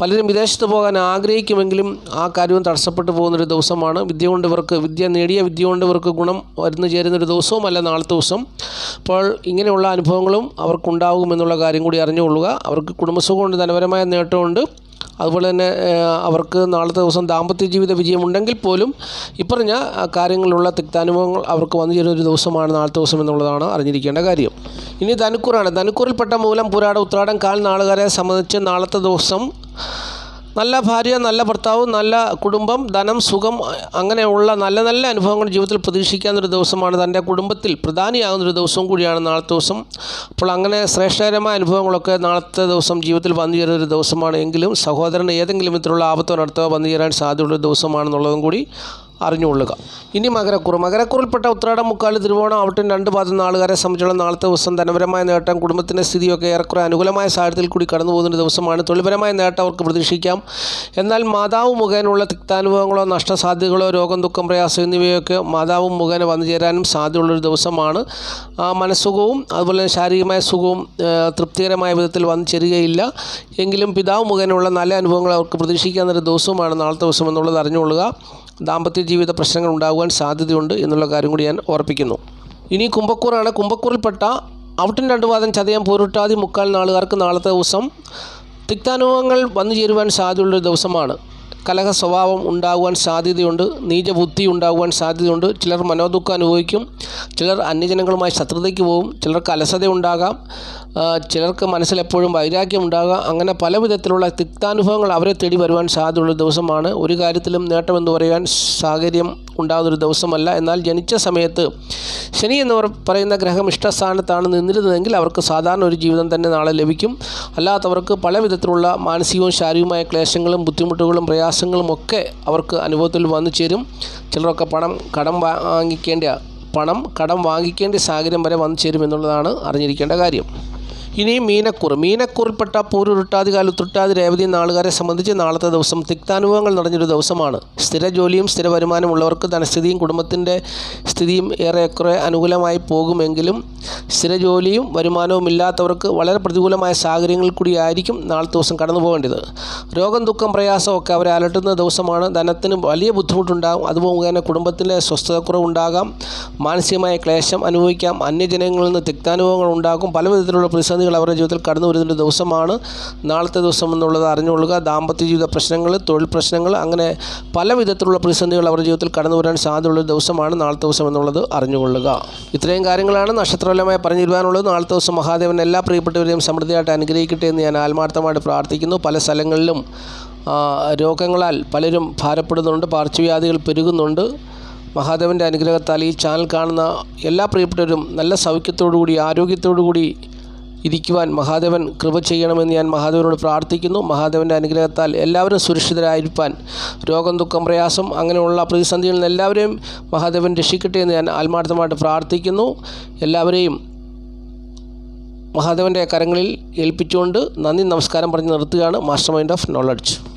Speaker 1: പലരും വിദേശത്ത് പോകാൻ ആഗ്രഹിക്കുമെങ്കിലും ആ കാര്യവും തടസ്സപ്പെട്ടു പോകുന്നൊരു ദിവസമാണ്. വിദ്യ കൊണ്ട് ഇവർക്ക് വിദ്യ നേടിയ വിദ്യ കൊണ്ട് ഇവർക്ക് ഗുണം വരുന്നു ചേരുന്നൊരു ദിവസവുമല്ല നാളത്തെ ദിവസം. അപ്പോൾ ഇങ്ങനെയുള്ള അനുഭവങ്ങളും അവർക്കുണ്ടാകുമെന്നുള്ള കാര്യം കൂടി അറിഞ്ഞുകൊള്ളുക. അവർക്ക് കുടുംബസുഖമുണ്ട് ധനപരമായ നേട്ടമുണ്ട്. അതുപോലെ തന്നെ അവർക്ക് നാളത്തെ ദിവസം ദാമ്പത്യ ജീവിത വിജയമുണ്ടെങ്കിൽ പോലും ഇപ്പറഞ്ഞ കാര്യങ്ങളിലുള്ള തിക്താനുഭവങ്ങൾ അവർക്ക് വന്നു ചേരുന്ന ഒരു ദിവസമാണ് നാളത്തെ ദിവസം എന്നുള്ളതാണ് അറിഞ്ഞിരിക്കേണ്ട കാര്യം. ഇനി ധനുക്കൂറാണ്. ധനുക്കൂറിൽപ്പെട്ട മൂലം പുരാട ഉത്രാടം കാൽ നാളുകാരെ സംബന്ധിച്ച് നാളത്തെ ദിവസം നല്ല ഭാര്യ നല്ല ഭർത്താവ് നല്ല കുടുംബം ധനം സുഖം അങ്ങനെയുള്ള നല്ല നല്ല അനുഭവങ്ങൾ ജീവിതത്തിൽ പ്രതീക്ഷിക്കാവുന്നൊരു ദിവസമാണ്. തന്റെ കുടുംബത്തിൽ പ്രധാനിയാകുന്നൊരു ദിവസവും കൂടിയാണ് നാളത്തെ ദിവസം. അപ്പോൾ അങ്ങനെ ശ്രേഷ്ഠകരമായ അനുഭവങ്ങളൊക്കെ നാളത്തെ ദിവസം ജീവിതത്തിൽ വന്നു ചേരുന്ന ഒരു ദിവസമാണ്. എങ്കിലും സഹോദരന് ഏതെങ്കിലും വിധത്തിലുള്ള ആപത്തോ നടത്തോ വന്നു ചേരാൻ സാധ്യതയുള്ള ദിവസമാണെന്നുള്ളതും കൂടി അറിഞ്ഞുകൊള്ളുക. ഇനി മകരക്കൂർ മകരക്കുറിൽപ്പെട്ട ഉത്രാടം മുക്കാൽ തിരുവോണം അവിട്ടും രണ്ട് പാദം നാളുകാരെ സംബന്ധിച്ചുള്ള നാളത്തെ ദിവസം ധനപരമായ നേട്ടം കുടുംബത്തിന്റെ സ്ഥിതിയൊക്കെ ഏറെക്കുറെ അനുകൂലമായ സാഹചര്യത്തിൽ കൂടി കടന്നു പോകുന്ന ദിവസമാണ്. തൊഴിൽപരമായ നേട്ടം അവർക്ക് പ്രതീക്ഷിക്കാം. എന്നാൽ മാതാവ് മുഖേനുള്ള തിക്താനുഭവങ്ങളോ നഷ്ടസാധ്യതകളോ രോഗം ദുഃഖം പ്രയാസം എന്നിവയൊക്കെ മാതാവ് മുഖേന വന്നു ചേരാനും സാധ്യതയുള്ളൊരു ദിവസമാണ്. മനസ്സുഖവും അതുപോലെ ശാരീരികമായ സുഖവും തൃപ്തികരമായ വിധത്തിൽ വന്നു ചേരുകയില്ല. എങ്കിലും പിതാവ് മുഖേനയുള്ള നല്ല അനുഭവങ്ങൾ അവർക്ക് പ്രതീക്ഷിക്കാവുന്ന ഒരു ദിവസമാണ് നാളത്തെ ദിവസം എന്നുള്ളത് അറിഞ്ഞുകൊള്ളുക. ദാമ്പത്യ ജീവിത പ്രശ്നങ്ങൾ ഉണ്ടാകുവാൻ സാധ്യതയുണ്ട് എന്നുള്ള കാര്യം കൂടി ഞാൻ ഓർപ്പിക്കുന്നു. ഇനി കുംഭക്കൂറാണ്. കുംഭക്കൂറിൽപ്പെട്ട ഔട്ടിൻ രണ്ടുപാദം ചതയം പൂരുട്ടാതി മുക്കാൽ നാളുകാർക്ക് നാളത്തെ ദിവസം തിക്താനുഭവങ്ങൾ വന്നു ചേരുവാൻ സാധ്യതയുള്ളൊരു ദിവസമാണ്. കലഹ സ്വഭാവം ഉണ്ടാകുവാൻ സാധ്യതയുണ്ട്. നീചബുദ്ധി ഉണ്ടാകുവാൻ സാധ്യതയുണ്ട്. ചിലർ മനോദുഃഖം അനുഭവിക്കും. ചിലർ അന്യജനങ്ങളുമായി ശത്രുതയ്ക്ക് പോകും. ചിലർക്ക് അലസത ഉണ്ടാകാം. ചിലർക്ക് മനസ്സിൽ എപ്പോഴും വൈരാഗ്യം ഉണ്ടാകുക അങ്ങനെ പല വിധത്തിലുള്ള തിക്താനുഭവങ്ങൾ അവരെ തേടി വരുവാൻ സാധ്യതയുള്ള ദിവസമാണ്. ഒരു കാര്യത്തിലും നേട്ടമെന്ന് പറയുവാൻ സാഹചര്യം ഉണ്ടാകുന്നൊരു ദിവസമല്ല. എന്നാൽ ജനിച്ച സമയത്ത് ശനി എന്ന് പറയുന്ന ഗ്രഹം ഇഷ്ടസ്ഥാനത്താണ് നിന്നിരുന്നതെങ്കിൽ അവർക്ക് സാധാരണ ഒരു ജീവിതം തന്നെ നാളെ ലഭിക്കും. അല്ലാത്തവർക്ക് പല വിധത്തിലുള്ള മാനസികവും ശാരീരികവുമായ ക്ലേശങ്ങളും ബുദ്ധിമുട്ടുകളും പ്രയാസങ്ങളും ഒക്കെ അവർക്ക് അനുഭവത്തിൽ വന്നു ചേരും. ചിലരൊക്കെ പണം കടം വാങ്ങിക്കേണ്ട പണം കടം വാങ്ങിക്കേണ്ട സാഹചര്യം വരെ വന്നു ചേരും എന്നുള്ളതാണ് അറിഞ്ഞിരിക്കേണ്ട കാര്യം. ഇനി മീനക്കൂർ മീനക്കൂറിൽപ്പെട്ട പൂരുരുട്ടാതി തൊട്ടാതി രേവതി നാളുകാരെ സംബന്ധിച്ച് നാളത്തെ ദിവസം തിക്താനുഭവങ്ങൾ നിറഞ്ഞൊരു ദിവസമാണ്. സ്ഥിര ജോലിയും സ്ഥിര വരുമാനമുള്ളവർക്ക് ധനസ്ഥിതിയും കുടുംബത്തിന്റെ സ്ഥിതിയും ഏറെക്കുറെ അനുകൂലമായി പോകുമെങ്കിലും സ്ഥിര ജോലിയും വരുമാനവും ഇല്ലാത്തവർക്ക് വളരെ പ്രതികൂലമായ സാഹചര്യങ്ങൾ കൂടിയായിരിക്കും നാളത്തെ ദിവസം കടന്നു പോകേണ്ടത് രോഗം ദുഃഖം പ്രയാസം ഒക്കെ അവരെ അലട്ടുന്ന ദിവസമാണ്. ധനത്തിന് വലിയ ബുദ്ധിമുട്ടുണ്ടാകും അതുപോലെ തന്നെ കുടുംബത്തിലെ സ്വസ്ഥതക്കുറവുണ്ടാകാം. മാനസികമായ ക്ലേശം അനുഭവിക്കാം. അന്യജനങ്ങളിൽ നിന്ന് തിക്താനുഭവങ്ങൾ ഉണ്ടാകും. പല വിധത്തിലുള്ള പ്രതിസന്ധികൾ അവരുടെ ജീവിതത്തിൽ കടന്നു വരുന്നൊരു ദിവസമാണ്. നാളത്തെ ദിവസം എന്നുള്ളത് അറിഞ്ഞുകൊള്ളുക. ദാമ്പത്യ ജീവിത പ്രശ്നങ്ങൾ തൊഴിൽ പ്രശ്നങ്ങൾ അങ്ങനെ പല വിധത്തിലുള്ള പ്രതിസന്ധികൾ അവരുടെ ജീവിതത്തിൽ കടന്നു വരാൻ സാധ്യതയുള്ള ദിവസമാണ് നാളത്തെ ദിവസം എന്നുള്ളത് അറിഞ്ഞുകൊള്ളുക. ഇത്രയും കാര്യങ്ങളാണ് നക്ഷത്രപരമായി പറഞ്ഞു തരുവാനുള്ളത് നാളത്തെ ദിവസം മഹാദേവൻ എല്ലാ പ്രിയപ്പെട്ടവരെയും സമൃദ്ധിയായിട്ട് അനുഗ്രഹിക്കട്ടെ എന്ന് ഞാൻ ആത്മാർത്ഥമായിട്ട് പ്രാർത്ഥിക്കുന്നു. പല സ്ഥലങ്ങളിലും രോഗങ്ങളാൽ പലരും ഭാരപ്പെടുന്നുണ്ട്. പാർശ്വവ്യാധികൾ പെരുകുന്നുണ്ട്. മഹാദേവന്റെ അനുഗ്രഹത്താൽ ഈ ചാനൽ കാണുന്ന എല്ലാ പ്രിയപ്പെട്ടവരും നല്ല സൗഖ്യത്തോടുകൂടി ആരോഗ്യത്തോടുകൂടി ഇരിക്കുവാൻ മഹാദേവൻ കൃപ ചെയ്യണമെന്ന് ഞാൻ മഹാദേവനോട് പ്രാർത്ഥിക്കുന്നു. മഹാദേവന്റെ അനുഗ്രഹത്താൽ എല്ലാവരും സുരക്ഷിതരായിരിക്കാൻ രോഗം ദുഃഖം പ്രയാസം അങ്ങനെയുള്ള പ്രതിസന്ധികളിൽ നിന്ന് എല്ലാവരെയും മഹാദേവൻ രക്ഷിക്കട്ടെ എന്ന് ഞാൻ ആത്മാർത്ഥമായിട്ട് പ്രാർത്ഥിക്കുന്നു. എല്ലാവരെയും മഹാദേവന്റെ കരങ്ങളിൽ ഏൽപ്പിച്ചുകൊണ്ട് നന്ദി നമസ്കാരം പറഞ്ഞ് നിർത്തുകയാണ്. Master mind of knowledge